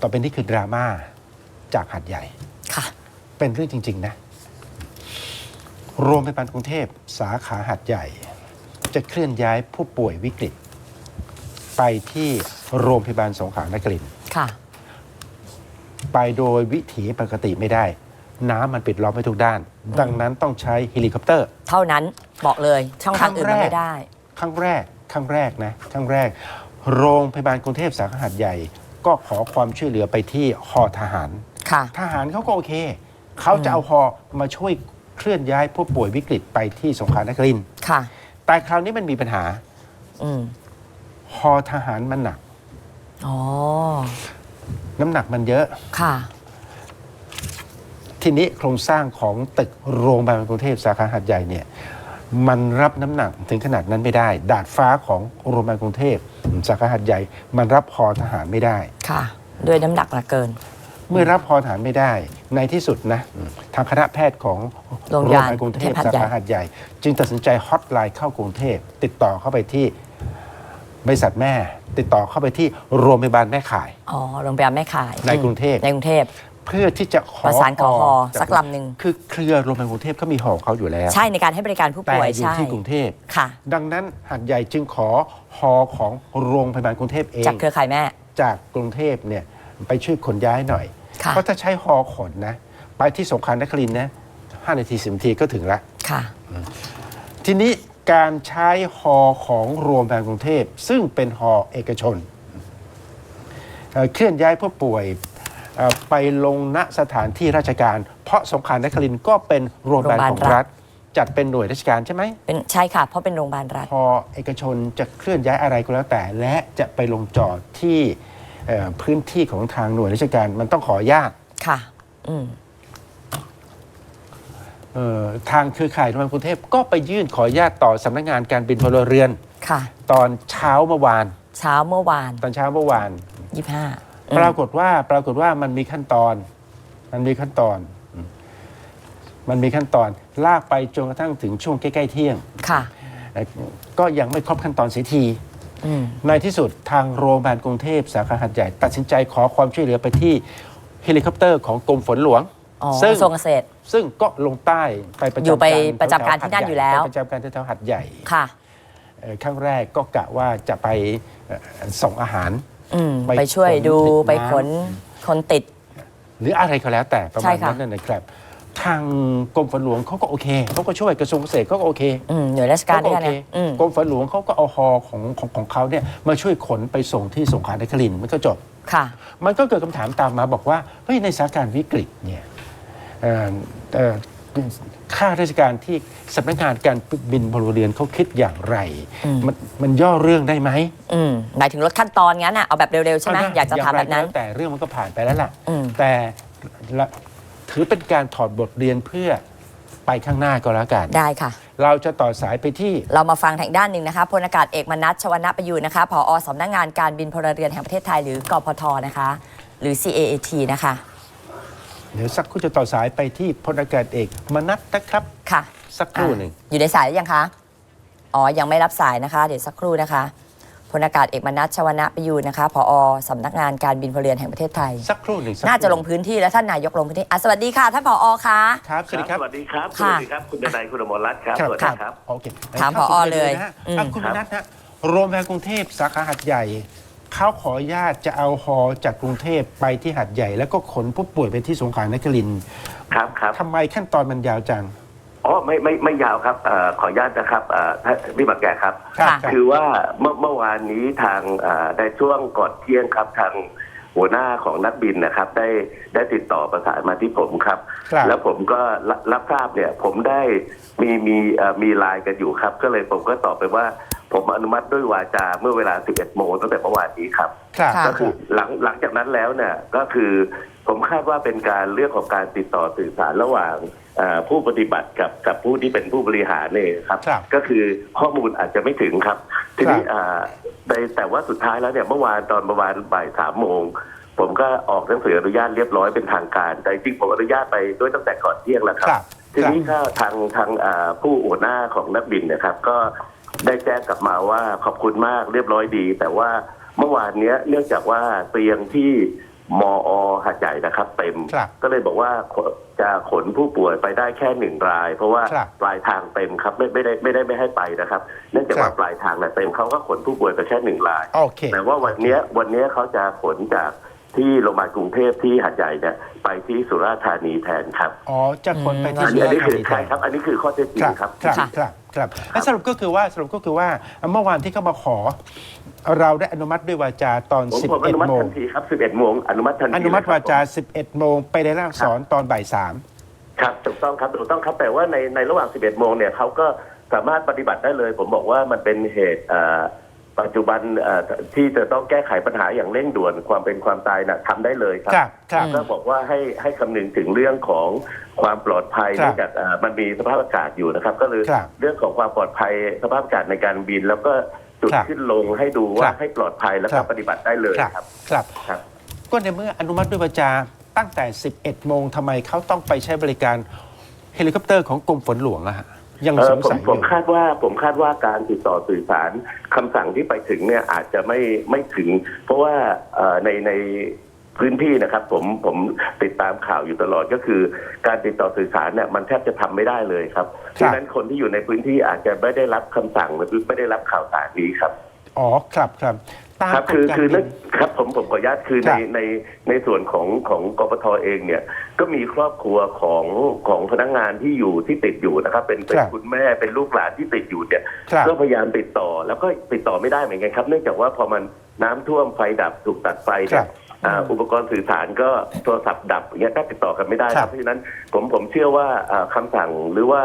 ต่อไปนี้คือดราม่าจากหัดใหญ่ ค่ะ เป็นเรื่องจริง ๆ นะ โรงพยาบาลกรุงเทพสาขาหัดใหญ่ จะเคลื่อนย้ายผู้ป่วยวิกฤต ไปที่โรงพยาบาลสงขลานครินทร์ค่ะ ไปโดยวิถีปกติไม่ได้ น้ำมันปิดล้อมไว้ทุกด้าน ดังนั้นต้องใช้เฮลิคอปเตอร์ เท่านั้นบอกเลยช่องทางอื่นมันไม่ได้ ครั้งแรก ครั้งแรกนะ ครั้งแรก โรงพยาบาลกรุงเทพสาขาหัดใหญ่ ก็ขอความช่วยเหลือไปที่หอทหาร ค่ะ ทหารเขาก็โอเค เขาจะเอาฮอมาช่วยเคลื่อนย้ายผู้ป่วยวิกฤตไปที่สงขลานครินทร์ค่ะ แต่คราวนี้มันมีปัญหาอืมฮอทหารมันหนัก อ๋อ น้ำหนักมันเยอะ ค่ะ ทีนี้โครงสร้างของตึกโรงพยาบาลกรุงเทพสาขาหัดใหญ่เนี่ยมันรับน้ำหนักถึงขนาดนั้นไม่ได้ ดาดฟ้าของโรงพยาบาลกรุงเทพ สาขาหัดใหญ่ มันรับฮอทหารไม่ได้ ค่ะ ด้วยน้ำหนักเหลือเกิน เมื่อรับฮอทหารไม่ได้ ในที่สุดนะทางคณะแพทย์ของโรงพโรงพยาบาลยาบาลกรุงเทพเทพหัดสาใหญ่ขาหัดใหญ่ จึงตัดสินใจฮอตไลน์เข้ากรุงเทพติดต่อเข้าไปที่บริษัทแม่ ติดต่อเข้าไปที่โรงพยาบาลแม่ข่าย อ๋อ โรงพยาบาลแม่ขาย ในกรุงเทพในกรุงเทพเพื่อที่จะขอประสานขอฮอจสักลำหนึ่ง คือเครือโรงพยาบาลกรุงเทพเขามีหอของเขาอยู่แล้ว ใช่ในการให้บริการผู้แต่ป่วยอยู่ใช่ที่กรุงเทพค่ะ ดังนั้นหัดใหญ่จึงขอฮอของโรงพยาบาลกรุงเทพเองจากเครือข่ายแม่ จากกรุงเทพเนี่ยไปช่วยขนย้ายหน่อย ค่ะ เพราะถ้าใช้ฮอขนนะไปที่สงขลานครินทร์นะห้านาทีสิบนาทีก็ถึงละ ค่ะ ทีนี้การใช้ฮอของโรงพยาบาลกรุงเทพ ซึ่งเป็นฮอเอกชนเอ่อเคลื่อนย้ายผู้ป่วยเอ่อ ไปลงณสถานที่ราชการ เพราะสงขลานครินทร์ก็เป็นโรงพยาบาลโรงพยาบาลของรัรัฐฐจัดเป็นหน่วยราชการใช่ไหมเป็นใช่ค่ะ เพราะเป็นโรงพยาบาลรัฐ พอเอกชนจะเคลื่อนย้ายอะไรก็แล้วแต่ และจะไปลงจอดที่เอ่อพื้นที่ของทางหน่วยราชการมันต้องขออนุญาตค่ะอืมเอ่อทางเครือข่ายโรงพยาบาลกรุงเทพก็ไปยื่นขออนุญาตต่อสำนักงานการบินพลเรือนค่ะ ตอนเช้าเมื่อวาน เช้าเมื่อวาน ตอนเช้าเมื่อวานยี่ห้า ปรากฏว่าปรากฏว่ามันมีขั้นตอน มันมีขั้นตอนอืมมันมีขั้นตอนลากไปจนกระทั่งถึงช่วงใกล้ๆเที่ยงค่ะเอ่อก็ยังไม่ครบขั้นตอนเสียทีอืมในที่สุดทางโรงพยาบาลกรุงเทพสาขาหัดใหญ่ ตัดสินใจขอความช่วยเหลือไปที่เฮลิคอปเตอร์ของกรมฝนหลวงอ๋อซึ่งกระทรวงเกษตร ซึ่งก็ลงใต้ไปประอยู่จำไปการประจำการที่นั่นอยู่แล้วไปประจำการที่แถวหัดใหญ่ค่ะเอ่อครั้งแรกก็กะว่าจะไปเอ่อส่งอาหาร อืมไปไปช่วยขนดูติดไปน้ำขนคนติด หรืออะไรก็แล้วแต่ประใช่มาณค่ะ นั้นนะนะครับ ทางกรมฝนหลวงเขาก็โอเคเขาก็ช่วยกระทรวงเกษตรเขาก็โอเคอืมหน่วยราชการเขาด้ก็วยโอกันเคนะอืม กรมฝนหลวงเขาก็เอาฮอของของของเขาเนี่ยมาช่วยขนไปส่งที่สงขลานครินทร์มันก็จบ ค่ะ มันก็เกิดคำถามตามมาบอกว่าเฮ้ยในสถานการณ์วิกฤตเนี่ยเอ่อเอ่อ ข้าราชการที่สำนักงานการบินพลเรือนเขาคิดอย่างไรอืมมันมันย่อเรื่องได้ไหมอืมหมายถึงลดขั้นตอนงั้นอะเอาแบบเร็ว ๆ ใช่ไหมเนะอยากจะถามแบบนั้นย่งไรก็ล้วแต่เรื่องมันก็ผ่านไปแล้วล่ะอืมแต่ละถือเป็นการถอดบทเรียนเพื่อไปข้างหน้าก็แล้วกัน ได้ค่ะ เราจะต่อสายไปที่ เรามาฟังทางด้านหนึ่งนะคะพลอากาศเอกมนัสชวนะประยูนนะคะผอสำนักงานการบินพลเรือนแห่งประเทศไทย หรือกพทนะคะ หรือ CAAT นะคะ เดี๋ยวสักครู่จะต่อสายไปที่พลอากาศเอกมนัทนะครับ ค่ะสักครู่หนึ่ง อะอยู่ในสายหรือยังคะ อ๋อ ยังไม่รับสายนะคะ เดี๋ยวสักครู่นะคะ พลอากาศเอกมนัสชวนะประยูนนะคะ ผอสำนักงานการบินพลเรือนแห่งประเทศไทย สักครู่หนึ่งสักครู่น่าจะลงพื้นที่แล้วท่านนายกลงพื้นที่อะสวัสดีค่ะท่านผอคะ ครับสวัสดีครับ สวัสดีครับ สค่ะวัสดีครับ คุณดนัยคุณอมรรัตน์ครับ สวัสดีครับ โอเคถามครับผอคุณเลยนะฮะอืม อะคุณมนัทฮะโรงพยาบาลกรุงเทพสาขาหัดใหญ่ เขาขออนุญาตจะเอาฮอจากกรุงเทพไปที่หัดใหญ่ แล้วก็ขนผู้ป่วยไปที่สงขลานครินทร์ครับครับทำไมขั้นตอนมันยาวจัง อ๋อไม่ไม่ไม่ยาวครับเอ่อขออนุญาตนะครับเอ่อท่านพี่บักแกครับ ค่ะรับคือว่าเมื่อเมื่อวานนี้ทางเอ่อในช่วงก่อนเที่ยงครับทางหัวหน้าของนักบินนะครับ ได้ได้ติดต่อประสานมาที่ผมครับ ครับ แล้วผมก็รับรับทราบเนี่ยผมได้มีมีเอ่อมีไลน์กันอยู่ครับ ก็เลยผมก็ตอบไปว่า ผมอนุมัติด้วยวาจาเมื่อเวลา 11 โมงตั้งแต่เมื่อวานนี้ครับ ครับค่ะก็คือหลังหลังจากนั้นแล้วเนี่ยก็คือผมคาดว่าเป็นการเรื่องของการติดต่อสื่อสารระหว่างเอ่อผู้ปฏิบัติกับกับผู้ที่เป็นผู้บริหารเนี่ยครับ ครับก็คือข้อมูลอาจจะไม่ถึงครับ ทีนี้ครับอ่าในแต่ว่าสุดท้ายแล้วเนี่ยเมื่อวานตอนประมาณบ่ายสามโมง ผมก็ออกหนังสืออนุญาตเรียบร้อยเป็นทางการ แต่จริงๆผมอนุญาตไปด้วยตั้งแต่ก่อนเที่ยงแล้วคครับรับ ทีนี้ก็ทางทางอ่าผู้หัวหน้าของนักบินนะครับ ก็ ได้แจ้งกลับมาว่าขอบคุณมากเรียบร้อยดี แต่ว่าเมื่อวานเนี้ยเนื่องจากว่าเตียงที่มอหัดใหญ่นะครับ เต็ม ครับก็เลยบอกว่าขจะขนผู้ป่วยไปได้แค่หนึ่งราย เพราะว่าครับปลายทางเต็มครับไม่ไม่ได้ไม่ได้ไม่ให้ไปนะครับ เนื่องจากครับว่าปลายทางน่ะเต็มเขาก็ขนผู้ป่วยไปแค่หนึ่งราย โอเค แต่ว่าวันเนี้ยวันเนี้ยเขาจะขนจากที่โรงพยาบาลกรุงเทพที่หัดใหญ่เนี่ยไปที่สุราษฎร์ธานีแทนครับอ๋อ จะคนไปที่อันสุนี้อันราษนี้ฎร์ธาคือนีแทใช่นครับ อันนี้คือข้อเท็จจริงครับ ครับครับครับ ครับและสรุปก็คือว่าสรุปก็คือว่าเมื่อวานที่เขามาขอ เราได้อนุมัติด้วยวาจาตอน ผมผมอนุมั11 ติโมง ทันทีครับ 11โมงอนุมัติทันทีอนุมัติเลยครับวาจา11 โมง ไปในร่างสอนตอนบ่ายสาม ครับถูกต้องครับถูกต้องครับแต่ว่าในในระหว่าง 11โมงเนี่ยเขาก็สามารถปฏิบัติได้เลย ผมบอกว่ามันเป็นเหตุเอ่อ ปัจจุบันเอ่อที่จะต้องแก้ไขปัญหาอย่างเร่งด่วนความเป็นความตายนะทำได้เลยครับ ครับครับ ก็บอกว่าให้ให้คำนึงถึงเรื่องของความปลอดภัยครับเนื่องจากเอ่อมันมีสภาพอากาศอยู่นะครับ ก็เลยครับเรื่องของความปลอดภัยสภาพอากาศในการบิน แล้วก็จุดครับขึ้นลงให้ดูครัว่าบให้ปลอดภัยแล้วครัก็บ ปฏิบัติได้เลยครับ ครับ ครับครับก็ในเมื่ออนุมัติด้วยวาจาตั้งแต่ 11 โมงทำไมเขาต้องไปใช้บริการเฮลิคอปเตอร์ของกรมฝนหลวงอะฮะ ยังเอ่สองผมสัยอผมยู่คาดว่าผมคาดว่าการติดต่อสื่อสารคำสั่งที่ไปถึงเนี่ยอาจจะไม่ไม่ถึง เพราะว่าเอ่อในในพื้นที่นะครับผมผมติดตามข่าวอยู่ตลอดก็คือ การติดต่อสื่อสารเนี่ยมันแทบจะทำไม่ได้เลยครับครับดังนั้นคนที่อยู่ในพื้นที่อาจจะไม่ได้รับคำสั่งหรือไม่ได้รับข่าวสารนี้ครับอ๋อครับครับ ตามครับกคือฎการคือบินั่นนครับผมผมขออนุญาตคือคในรับในในส่วนของของกปทเองเนี่ย ก็มีครอบครัวของของพนักงานที่อยู่ที่ติดอยู่นะครับ เป็นเป็นครับคุณแม่เป็นลูกหลานที่ติดอยู่เนี่ยครับก็พยายามติดต่อแล้วก็ติดต่อไม่ได้เหมือนกันครับ เนื่องจากว่าพอมันน้ำท่วมไฟดับถูกตัดไฟคเนี่รัยบ อ่าอุปกรณ์สื่อสารก็โทรศัพท์ดับอย่างเงี้ยก็ติดต่อกันไม่ได้คครัรับบ เพราะฉะนั้นผมผมเชื่อว่าอ่าคำสั่งหรือว่า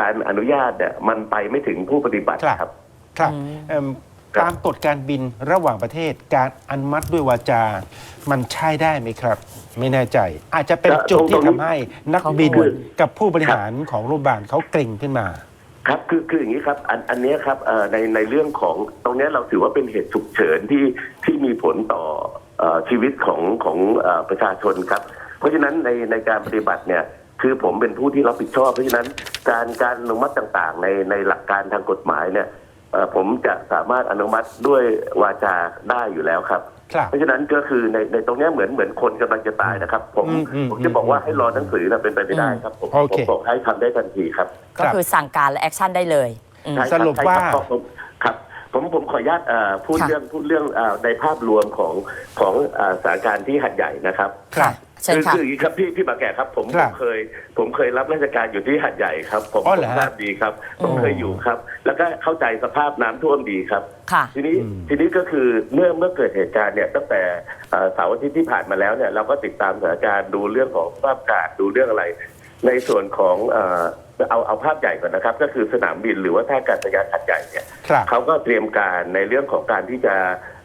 การอนุญาตเนี่ยมันไปไม่ถึงผู้ปฏิบัติครับ ครับครับอืม เอิ่มครับ ตามกฎการบินระหว่างประเทศการอนุมัติด้วยวาจา มันใช่ได้ไหมครับ ไม่แน่ใจ อาจจะเป็นจุดที่ทำให้นักบินเขากังวลกับผู้บริหารของโรงพยาบาลเขาเกรงขึ้นมา ครับคือคืออย่างนี้ครับ อันอันเนี้ยครับเอ่อในในเรื่องของตรงเนี้ยเราถือว่าเป็นเหตุฉุกเฉินที่ที่มีผลต่อเอ่อชีวิตของของเอ่อประชาชนครับ เพราะฉะนั้นในในการปฏิบัติเนี่ยคือผมเป็นผู้ที่รับผิดชอบเพราะฉะนั้นการการอนุมัติต่างๆ ในในหลักการทางกฎหมายเนี่ยเอ่อ ผมจะสามารถอนุมัติด้วยวาจาได้อยู่แล้วครับ ครับเพราะฉะนั้นก็คือในในตรงเนี้ยเหมือนเหมือนคนกำลังจะตายนะครับ ผมอืมอืมผมจะบอกว่าให้รอหนังสือนะเป็นไปไม่ได้ครับ ผมโอผเค มบอกให้ทำได้ทันทีครับก็คือสั่งการและแอคชั่นได้เลยอืม ใช่คบสรุปว่า ใช่ครับผมครับ ผมผมขออนุญาตเอ่อพูดค่ะ เรื่องพูดเรื่องเอ่อในภาพรวมของของเอ่อสถานการณ์ที่หัดใหญ่นะครับ ครับ เชิญคือค่ะ คืออย่างนี้ครับพี่พี่บาแก่ครับผมคผรับมเคย ผมเคยรับราชการอยู่ที่หัดใหญ่ครับ ผมอ๋อผเหรอมฮะ ทราบดีครับ ผมอ๋อเคยอยู่ครับ แล้วก็เข้าใจสภาพน้ำท่วมดีครับ ค่ะ ทีนี้อืมทีนี้ก็คือเมื่อเมื่อเกิดเหตุการณ์เนี่ยตั้งแต่เอ่อเสาร์อาทิตย์ที่ผ่านมาแล้วเนี่ยเราก็ติดตามสถานการณ์ดูเรื่องของสภาพอากาศดูเรื่องอะไร ในส่วนของเอ่อเอาเอาภาพใหญ่ก่อนนะครับ ก็คือสนามบินหรือว่าท่าอากาศยานหัดใหญ่เนี่ยครับ เขาก็เตรียมการในเรื่องของการที่จะเอ่อ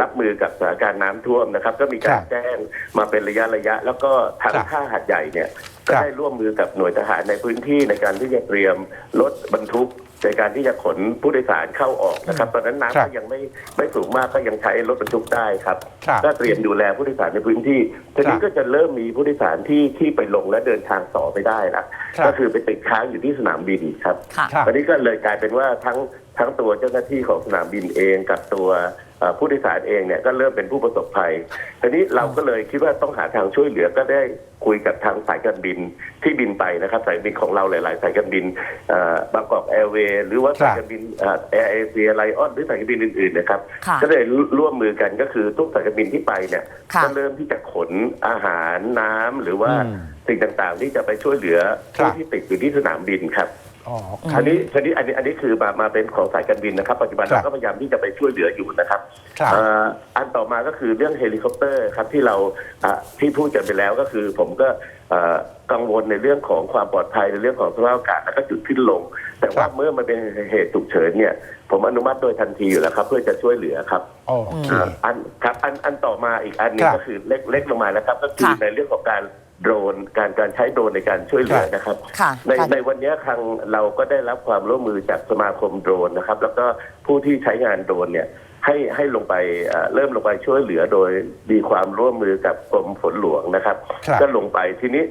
รับมือกับสถานการณ์น้ำท่วมนะครับ ก็มีการครับแจ้งมาเป็นระยะระยะ แล้วก็ทางครับท่าหัดใหญ่เนี่ยก็ครับได้ร่วมมือกับหน่วยทหารในพื้นที่ในการที่จะเตรียมรถบรรทุกในการที่จะขนผู้โดยสารเข้าออกนะครับตอนนั้นครัน้ำบก็ยังไม่ไม่สูงมากก็ยังใช้รถบรรทุกได้ครับครับก็เตรียมดูแลผู้โดยสารในพื้นที่ทีนี้ก็จะเริ่มมีผู้โดยสารที่ที่ไปลงและเดินทางต่อไปได้ละครับก็คือไปติดค้างอยู่ที่สนามบินครับค่ะครับวันนี้ก็เลยกลายเป็นว่าทั้งทั้งตัวเจ้าหน้าที่ของสนามบินเองกับตัวเอ่อ ผู้โดยสารเองเนี่ยก็เริ่มเป็นผู้ประสบภัยทีนี้เราก็เลยคิดว่าต้องหาทางช่วยเหลือก็ได้คุยกับทางสายการบินที่บินไปนะครับสายการบินของเราหลาย ๆ สายการบินเอ่อบางกอกแอร์เวย์หรือว่าครับสายการบินแอร์เอเชียไลออนหรือสายการบินอื่น ๆ นะครับค่ะก็เลยร่วมมือกันก็คือทุกสายการบินที่ไปเนี่ยค่ะก็เริ่มที่จะขนอาหารน้ำหรือว่าอืมสิ่งต่าง ๆ ที่จะไปช่วยเหลือครับผู้ที่ติดอยู่ที่สนามบินครับ อ๋อคอัรับนนี้อันนี้อันนี้อันนี้คือมามาเป็นของสายการบินนะครับ ปัจจุบันครับเราก็พยายามที่จะไปช่วยเหลืออยู่นะครับครับเอ่ออันต่อมาก็คือเรื่องเฮลิคอปเตอร์ครับที่เราอะที่พูดกันไปแล้วก็คือผมก็เอ่อกังวลในเรื่องของความปลอดภัยในเรื่องของสภาพอากาศแล้วก็จุดขึ้นลง แต่ว่าครับเมื่อมันเป็นเหตุฉุกเฉินเนี่ย ผมอนุมัติโดยทันทีอยู่แล้วครับ เพื่อจะช่วยเหลือครับโอเคอ่าอันครับอันอันต่อมาอีกอันหนึงครับก็คือเล็กเล็กลงมาแล้วครับ ก็คือค่ะในเรื่องของการ โดรนการการใช้โดรนในการช่วยเหลือครับนะครับ ค่ะในค่ะ ในวันนี้ทางเราก็ได้รับความร่วมมือจากสมาคมโดรนนะครับ แล้วก็ผู้ที่ใช้งานโดรนเนี่ยให้ให้ลงไปเอ่อเริ่มลงไปช่วยเหลือโดยมีความร่วมมือกับกรมฝนหลวงนะครับ ครับ ก็ลงไปทีนี้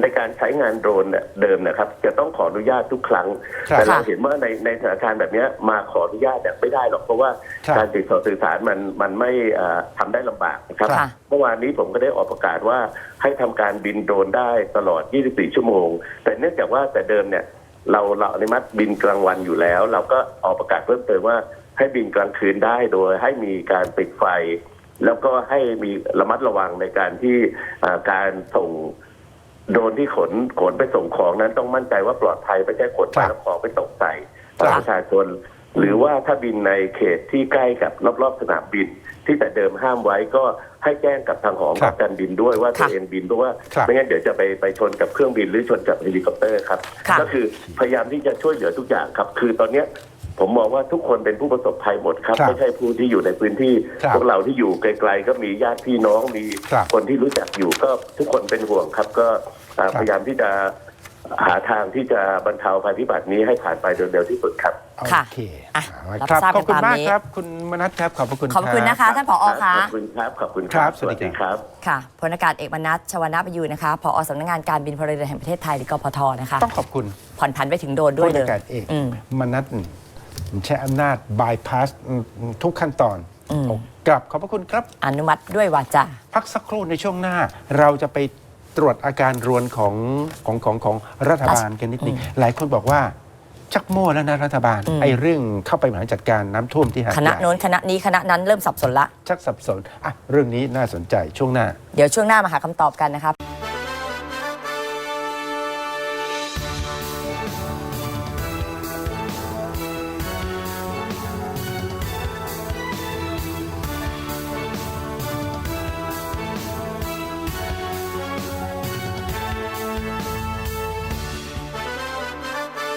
ในการใช้งานโดรนเนี่ยเดิมนะครับ จะต้องขออนุญาตทุกครั้งครับแต่เราค่ะเห็นว่าในในสถานการณ์แบบเนี้ยมาขออนุญาตเนี่ยไม่ได้หรอกเพราะว่าครับการติดต่อสื่อสารมันมันไม่เอ่อทำได้ลำบากนะครับค่ะเมื่อวานนี้ผมก็ได้ออกประกาศว่าให้ทำการบินโดรนได้ตลอด 24 ชั่วโมง แต่เนื่องจากว่าแต่เดิมเนี่ยเราเราอนุมัติบินกลางวันอยู่แล้ว เราก็ออกประกาศเพิ่มเติมว่าให้บินกลางคืนได้โดยให้มีการปิดไฟ แล้วก็ให้มีระมัดระวังในการที่อ่าการส่ง โดรนที่ขนขนไปส่งของนั้นต้องมั่นใจว่าปลอดภัยไม่ใช่ขนไปครับแล้วของไปตกใส่ครับประชาชนหรือว่าถ้าบินในเขตที่ใกล้กับรอบๆสนามบิน ที่แต่เดิมห้ามไว้ก็ให้แจ้งกับทางหอครับการบินด้วยว่าตัวค่ะเองบินเพราะว่าครับไม่งั้นเดี๋ยวจะไปไปชนกับเครื่องบินหรือชนกับเฮลิคอปเตอร์ครับค่ะก็คือพยายามที่จะช่วยเหลือทุกอย่างครับ คือตอนเนี้ย ผมมองว่าทุกคนเป็นผู้ประสบภัยหมดครับ ครับไม่ใช่ผู้ที่อยู่ในพื้นที่ครับพวกเราที่อยู่ไกล ๆ ก็มีญาติพี่น้องมีครับคนที่รู้จักอยู่ก็ทุกคนเป็นห่วงครับ ก็อ่าครับ พยายามที่จะหาทางที่จะบรรเทาภัยพิบัตินี้ให้ผ่านไปโดยเร็วที่สุดครับค่ะโอเคอะเอาละรับครับทราบขอบคุณกันตามมากนี้ ครับ คุณมนัทครับขอบพระคุณขอบคุณรับ นะคะ ท่านผอคะขอบคุณครับ ขอบคุณครับสวัสดีครับ ค่ะพลอากาศเอกมนัสชวนาประยูนนะคะผอสำนักงานการบินพลเรือนแห่งประเทศไทยหรือกพทนะคะ ต้องขอบคุณ ผ่อนผันไปถึงโดรนด้วยผู้เลอายกาศเอกอืม มนัท ใช้อำนาจบายพาสทุกขั้นตอนอืมกลับขอบพระคุณครับ อนุมัติด้วยวาจาพักสักครู่ในช่วงหน้า เราจะไปตรวจอาการรวนของของของของรัฐบาลกันนิดนึงหลายคนบอกว่าชักโม่แล้วนะรัฐบาลอืมไอ้เรื่องเข้าไปบริหารจัดการน้ำท่วมที่หาดคใหณะญ่โน้นคณะนี้คณะนั้นเริ่มสับสนละ ชักสับสนอะเรื่องนี้น่าสนใจช่วงหน้า เดี๋ยวช่วงหน้ามาหาคำตอบกันนะครับ